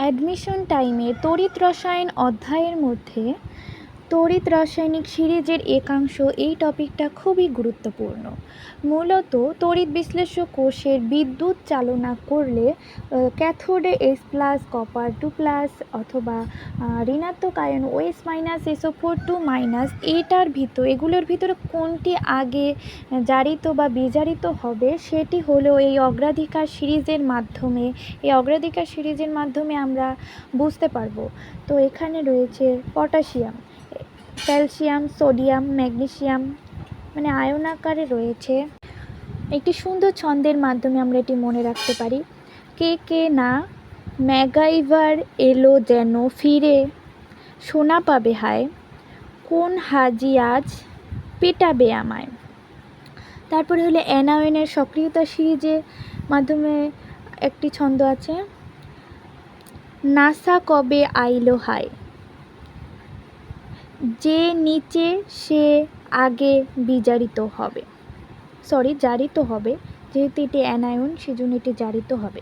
Admission টাইমে তড়িৎ রসায়ন অধ্যায়ের মধ্যে তড়িৎ রাসায়নিক সিরিজের একাংশ এই টপিকটা খুবই গুরুত্বপূর্ণ। মূলত তড়িৎ বিশ্লেষ্য কোষের বিদ্যুৎ চালনা করলে ক্যাথোডে S plus, copper two plus অথবা ঋণাত্মক ion OS minus SO four two minus এইটার ভিতর, এগুলোর ভিতরে কোনটি আগে জারিত বা বিজারিত হবে সেটি হলো এই অগ্রাধিকার সিরিজের মাধ্যমে, এই অগ্রাধিকার সিরিজের মাধ্যমে আমরা বুঝতে পারব। তো এখানে রয়েছে পটাশিয়াম। ক্যালসিয়াম, সোডিয়াম, ম্যাগনেসিয়াম মানে আয়ন আকারে রয়েছে। একটি সুন্দর ছন্দের মাধ্যমে আমরা এটি মনে রাখতে পারি। কে কে না, ম্যাগাইভার এলো যেন ফিরে, সোনা পাবে হায়, কোন হাজি আজ পেটাবে আমায়। তারপরে হলো অ্যানায়নের সক্রিয়তা সিরিজের মাধ্যমে একটি ছন্দ আছে, নাসা কবে আইলো হায়। যে নিচে সে আগে বিজারিত হবে। সরি জারিত হবে। যেহেতু এটি অ্যানায়ন, সেজন্য এটি জারিত হবে।